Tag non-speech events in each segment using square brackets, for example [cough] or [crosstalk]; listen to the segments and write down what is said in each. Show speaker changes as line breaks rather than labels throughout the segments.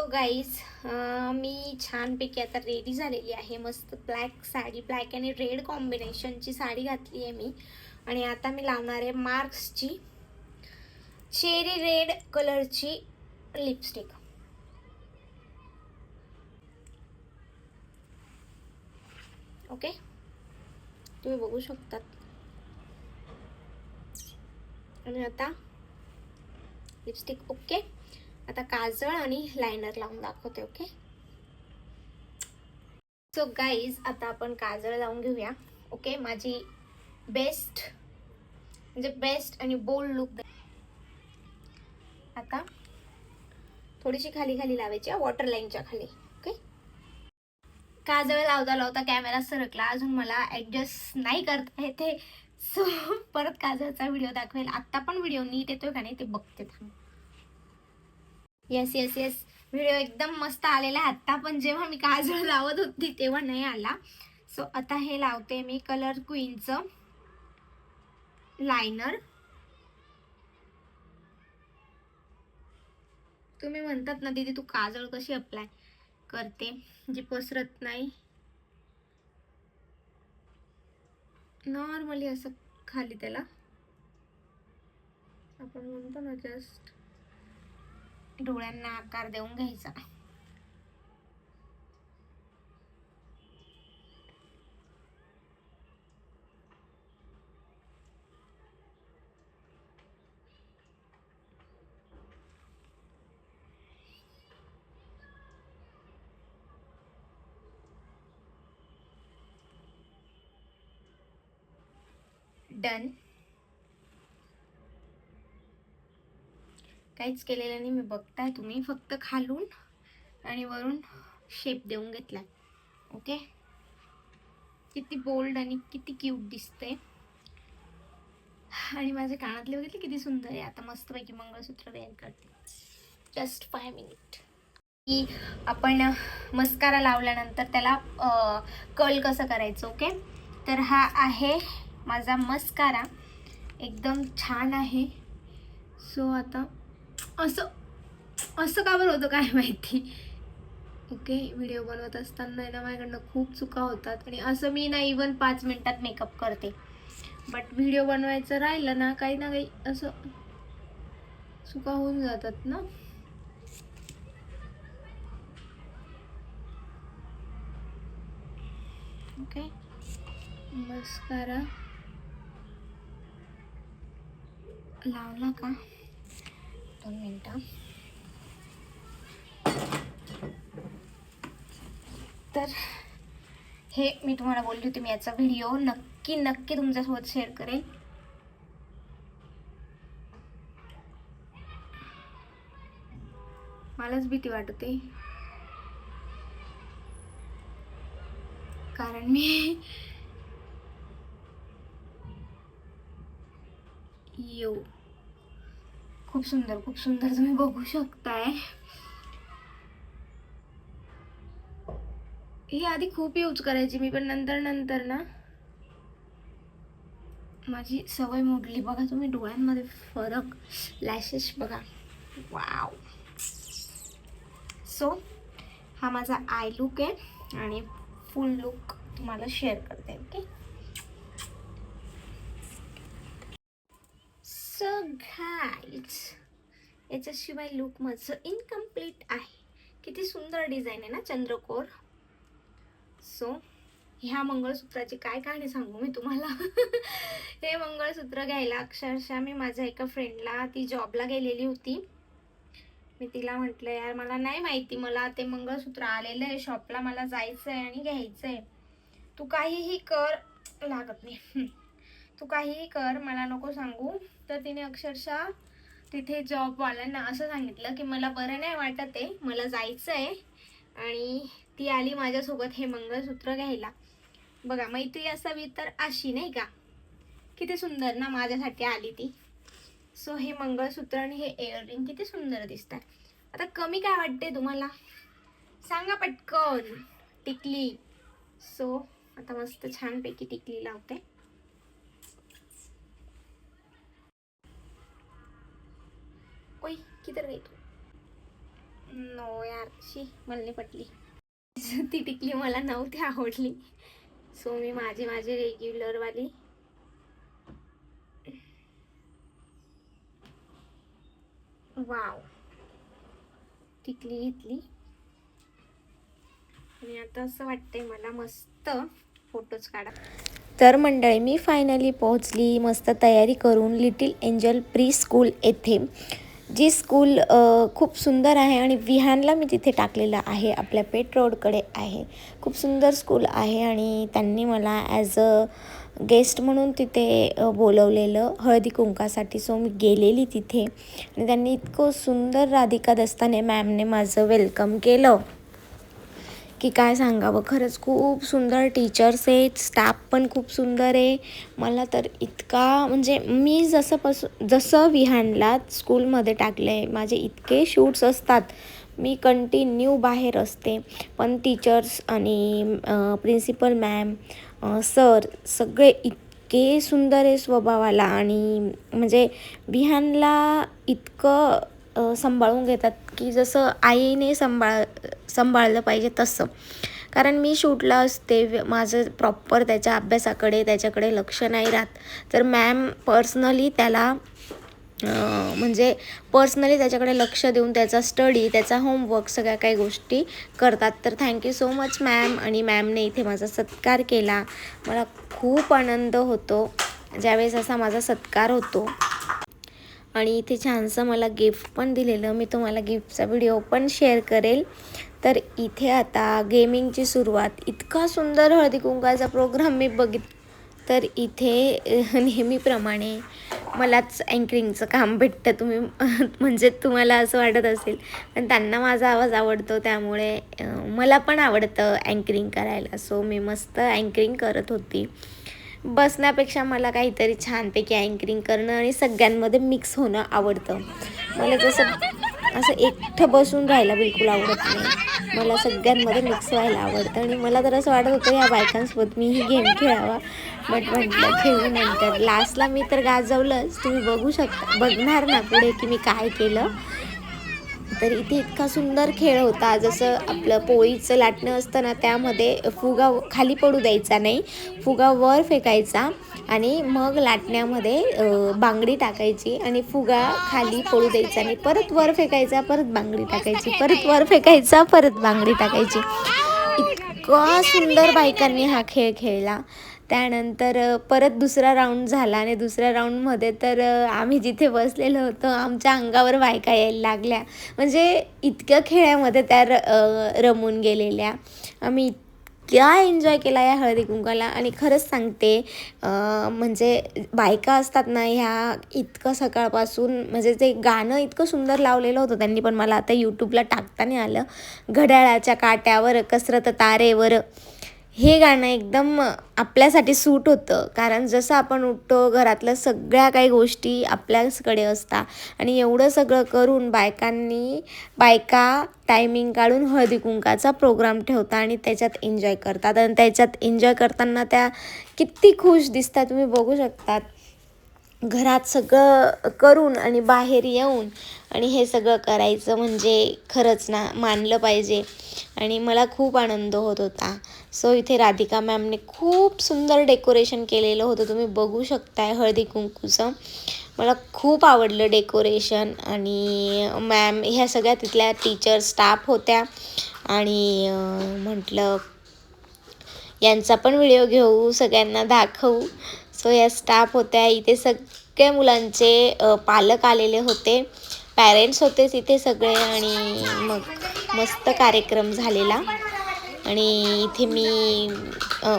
Guys मी छानपैकी आता ready झालेली आहे. मस्त ब्लॅक साडी ब्लॅक आणि रेड कॉम्बिनेशनची साडी घातली आहे मी. आणि आता मी लावणार आहे मार्क्सची चेरी रेड कलरची लिपस्टिक ओके तुम्ही बघू शकतात. आणि आता लिपस्टिक ओके आता काजळ आणि लायनर लावून दाखवते ओके सो गाईज आता आपण काजळ लावून घेऊया ओके माझी बेस्ट म्हणजे बेस्ट आणि बोल्ड लुक आता थोडीशी खाली खाली लावायची वॉटर लाईनच्या खाली ओके काजळ लावता लावता कॅमेरा सरकला अजून मला ॲडजस्ट नाही करता येते. सो परत काजळचा व्हिडिओ दाखवेल. आत्ता पण व्हिडिओ नीट येतोय का नाही ते बघते थांब. येस येस येस व्हिडिओ एकदम मस्त आलेला आहे. आत्ता पण जेव्हा मी काजळ लावत होती तेव्हा नाही आला. सो आता हे लावते मी कलर क्वीनचं लायनर तुम्ही म्हणतात ना दीदी तू काजळ कशी अप्लाय करते? जी पसरत नाही. नॉर्मली असं खाली त्याला. आपण म्हणतो ना जस्ट डोळ्यांना आकार देऊन घ्यायचा. डन. काहीच केलेलं नाही. मी बघताय तुम्ही. फक्त खालून आणि वरून शेप देऊन घेतलाय. ओके किती बोल्ड आणि किती क्यूट दिसते आणि माझे कानातले बघितले किती सुंदर आहे. आता मस्तपैकी मंगळसूत्र वेअर करते. जस्ट फाय मिनिट की आपण मस्कारा लावल्यानंतर त्याला कल कसं करायचं ओके तर हा आहे माझा मस्कारा एकदम छान आहे. सो आता असं असं का बरं होतं काय माहिती? ओके व्हिडिओ बनवत असताना ना माझ्याकडनं खूप चुका होतात आणि असं मी ना इवन पाच मिनटात मेकअप करते. बट व्हिडिओ बनवायचं राहिलं ना काही ना काही असं चुका होऊन जातात ना. Okay mascara. लावला का? दोन मिनटं. तर हे मी तुम्हाला बोलली होती मी याचा व्हिडिओ नक्की नक्की तुमच्यासोबत शेअर करेन. मलाच भीती वाटते. कारण मी [laughs] येऊ खूप सुंदर खूप सुंदर. तुम्ही बघू शकताय. ही आधी खूप यूज करायची मी पण नंतर नंतर ना. माझी सवय मोडली. बघा तुम्ही डोळ्यांमध्ये फरक. लॅशेस बघा. वाव सो हा माझा आय लुक आहे आणि फुल लुक तुम्हाला शेअर करते ओके गाईड्स याच्याशिवाय लुक माझं इनकम्प्लीट आहे. किती सुंदर डिझाईन आहे ना चंद्रकोर. सो ह्या मंगळसूत्राची काय कहाणी सांगू मी तुम्हाला? [laughs] हे मंगळसूत्र घ्यायला अक्षरशः मी माझ्या एका फ्रेंडला ती जॉबला गेलेली होती. मी तिला म्हटलं यार मला नाही माहिती मला ते मंगळसूत्र आलेलं आहे शॉपला मला जायचं आहे आणि घ्यायचं आहे तू काहीही कर. लागत नाही. तू काहीही कर मला नको सांगू. तर तिने अक्षरशः तिथे जॉबवाल्यांना असं सांगितलं की मला बरं नाही वाटत आहे मला जायचं आहे आणि ती आली माझ्यासोबत हे मंगळसूत्र घ्यायला. बघा मैत्री असावी तर अशी नाही का? किती सुंदर ना माझ्यासाठी आली ती. सो हे मंगळसूत्र आणि हे इयरिंग किती सुंदर दिसतात आता कमी काय वाटते तुम्हाला? सांगा पटकन टिकली. सो आता मस्त छानपैकी टिकली लावते. किधर गई तू? नो यार शी मला नाही पटली. ती टिकली मला नव्हती आवडली. सो मी माझी माझी रेग्युलरवाली वाव टिकली घेतली. आणि आता असं वाटतंय मला मस्त फोटोज काढा. तर मंडळी मी फायनली पोहोचली. मस्त तयारी करून लिटिल एंजल प्री स्कूल येथे. जी स्कूल खूप सुंदर आहे आणि विहानला मी तिथे टाकलेलं आहे आपल्या पेट रोडकडे आहे. खूप सुंदर स्कूल आहे आणि त्यांनी मला ॲज अ गेस्ट म्हणून तिथे बोलवलेलं. हळदी कुंकासाठी सो मी गेलेली तिथे. आणि त्यांनी इतकं सुंदर राधिका दस्ताने मॅमने माझं वेलकम केलं. की काय सांगावं? खरंच खूप सुंदर टीचर्स आहेत. स्टाफ पण खूप सुंदर आहे. मला तर इतका म्हणजे मी जसं पस जसं विहानला स्कूलमध्ये टाकलं आहे माझे इतके शूट्स असतात. मी कंटिन्यू बाहेर असते. पण टीचर्स आणि प्रिन्सिपल मॅम सर सगळे इतके सुंदर आहे स्वभावाला. आणि म्हणजे विहानला इतकं सांभाळून घेतात की जसं आईने सांभाळ सांभाळलं पाहिजे तसं. कारण मी शूटला असते माझं प्रॉपर त्याच्या अभ्यासाकडे त्याच्याकडे लक्ष नाही राहत. तर मॅम पर्सनली त्याला म्हणजे पर्सनली त्याच्याकडे लक्ष देऊन त्याचा स्टडी त्याचा होमवर्क सगळ्या काही गोष्टी करतात. तर थँक्यू सो मच मॅम आणि मॅमने इथे माझा सत्कार केला. मला खूप आनंद होतो. ज्यावेळेस असा माझा सत्कार होतो. आणि इथे छानसं मला गिफ्ट पण दिलेलं. मी तुम्हाला गिफ्टचा व्हिडिओ पण शेअर करेल. तर इथे आता गेमिंगची सुरुवात. इतका सुंदर हळदी कुंकाचा प्रोग्राम मी बघित तर इथे नेहमीप्रमाणे मलाच अँकरिंगचं काम भेटतं. तुम्ही [laughs] म्हणजे तुम्हाला असं वाटत असेल. पण त्यांना माझा आवाज आवडतो त्यामुळे मला पण आवडतं अँकरिंग करायला. सो मी मस्त अँकरिंग करत होती. बसण्यापेक्षा मला काहीतरी छानपैकी अँकरिंग करणं आणि सगळ्यांमध्ये मिक्स होणं आवडतं. मला जसं असं एकटं बसून राहायला बिलकुल आवडत नाही. मला सगळ्यांमध्ये मिक्स व्हायला आवडतं आणि मला तर असं वाटत होतं या बायकांसोबत मीही गेम खेळावा. बट म्हटलं खेळू नंतर. लास्टला मी तर गाजवलंच. तुम्ही बघू शकता. बघणार ना पुढे की मी काय केलं. तर इथे इतका सुंदर खेळ होता. जसं आपलं पोळीचं लाटणं असतं ना त्यामध्ये फुगा खाली पडू द्यायचा नाही फुगा वर फेकायचा आणि मग लाटण्यामध्ये बांगडी टाकायची आणि फुगा खाली पडू द्यायचा नाही परत वर फेकायचा परत बांगडी टाकायची परत वर फेकायचा परत बांगडी टाकायची. इतका सुंदर बायकांनी हा खेळ खेळला. त्यानंतर परत दुसरा राऊंड झाला आणि दुसऱ्या राऊंडमध्ये तर आम्ही जिथे बसलेलो होतो आमच्या अंगावर बायका यायला लागल्या. म्हणजे इतक्या खेळामध्ये त्या र रमून गेलेल्या. आम्ही इतक्या एन्जॉय केला या हळदी कुंकाला आणि खरंच सांगते म्हणजे बायका असतात ना ह्या इतकं सकाळपासून म्हणजे ते गाणं इतकं सुंदर लावलेलं होतं त्यांनी पण मला आता यूट्यूबला टाकता नाही आलं. घड्याळाच्या काट्यावर कसरत तारेवर हे गाणं एकदम आपल्यासाठी सूट होतं. कारण जसं आपण उठतो घरातल्या सगळ्या काही गोष्टी आपल्याचकडे असतात आणि एवढं सगळं करून बायकांनी बायका टायमिंग काढून हळदी कुंकाचा प्रोग्राम ठेवतात आणि त्याच्यात एन्जॉय करतात. आणि त्याच्यात एन्जॉय करताना त्या किती खुश दिसतात तुम्ही बघू शकतात. घरात सगळं करून आणि बाहेर येऊन आणि हे सगळं करायचं म्हणजे खरंच ना मानलं पाहिजे. आणि मला खूप आनंद होत होता. सो इथे राधिका मॅमने खूप सुंदर डेकोरेशन केलेलं होतं. तुम्ही बघू शकताय हळदी कुंकूचं. मला खूप आवडलं डेकोरेशन आणि मॅम ह्या सगळ्या तिथल्या टीचर स्टाफ होत्या. आणि म्हटलं यांचा पण व्हिडिओ घेऊ सगळ्यांना दाखवू. सो या स्टाफ होत्या. इथे सगळ्या मुलांचे पालक आलेले होते. पॅरेंट्स होते तिथे सगळे आणि मग मस्त कार्यक्रम झालेला. आणि इथे मी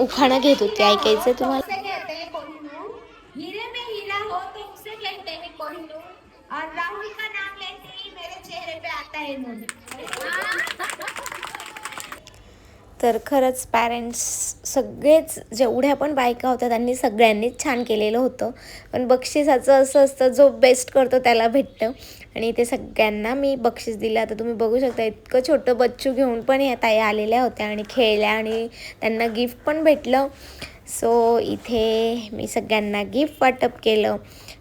उखाणं घेत होते. ऐकायचं तुम्हाला
हीरे में हीरा हो तो उसे कहते हैं कोहिनूर और राहुल का नाम लेते ही मेरे चेहरे पे आता है नूर
तर खरंच पॅरेंट्स सगळेच जेवढ्या पण बायका होत्या त्यांनी सगळ्यांनीच छान केलेलं होतं. पण बक्षिसाचं असं असतं जो बेस्ट करतो त्याला भेटतं. आणि ते सगळ्यांना मी बक्षीस दिलं. आता तुम्ही बघू शकता इतकं छोटं बच्चू घेऊन पण या ताई आलेल्या होत्या आणि खेळल्या आणि त्यांना गिफ्ट पण भेटलं. सो इथे मी सगळ्यांना गिफ्ट वाटप केलं.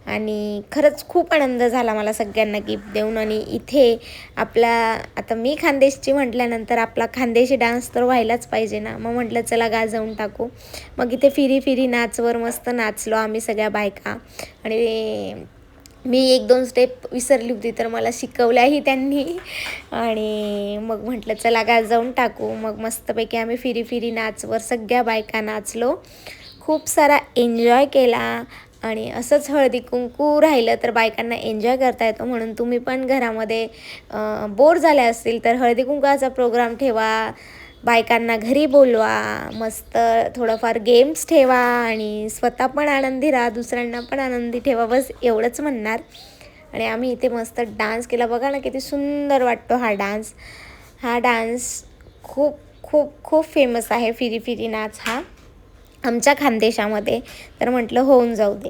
आणि खरंच खूप आनंद झाला मला सगळ्यांना गिफ्ट देऊन. आणि इथे आपला आता मी खानदेशची म्हटल्यानंतर आपला खानदेशी डान्स तर व्हायलाच पाहिजे ना. मग म्हटलं चला गाजवून टाकू. मग इथे फिरी फिरी नाचवर मस्त नाचलो आम्ही सगळ्या बायका. आणि मी एक दोन स्टेप विसरली होती तर मला शिकवल्याही त्यांनी. आणि मग म्हटलं चला गाजवून टाकू. मग मस्तपैकी आम्ही फिरी फिरी नाचवर सगळ्या बायका नाचलो. खूप सारा एन्जॉय केला. आणि असंच हळदी कुंकू राहिलं तर बायकांना एन्जॉय करता येतो म्हणून तुम्ही पण घरामध्ये बोर झाले असतील तर हळदी कुंकाचा प्रोग्राम ठेवा. बायकांना घरी बोलवा मस्त थोडंफार गेम्स ठेवा आणि स्वतः पण आनंदी राहा दुसऱ्यांना पण आनंदी ठेवा बस एवढंच म्हणणार. आणि आम्ही इथे मस्त डान्स केला. बघा ना किती सुंदर वाटतो हा डान्स हा डान्स खूप खूप खूप फेमस आहे फिरी फिरी नाच हा. आमच्या खानदेशामध्ये. तर म्हटलं होऊन जाऊ दे.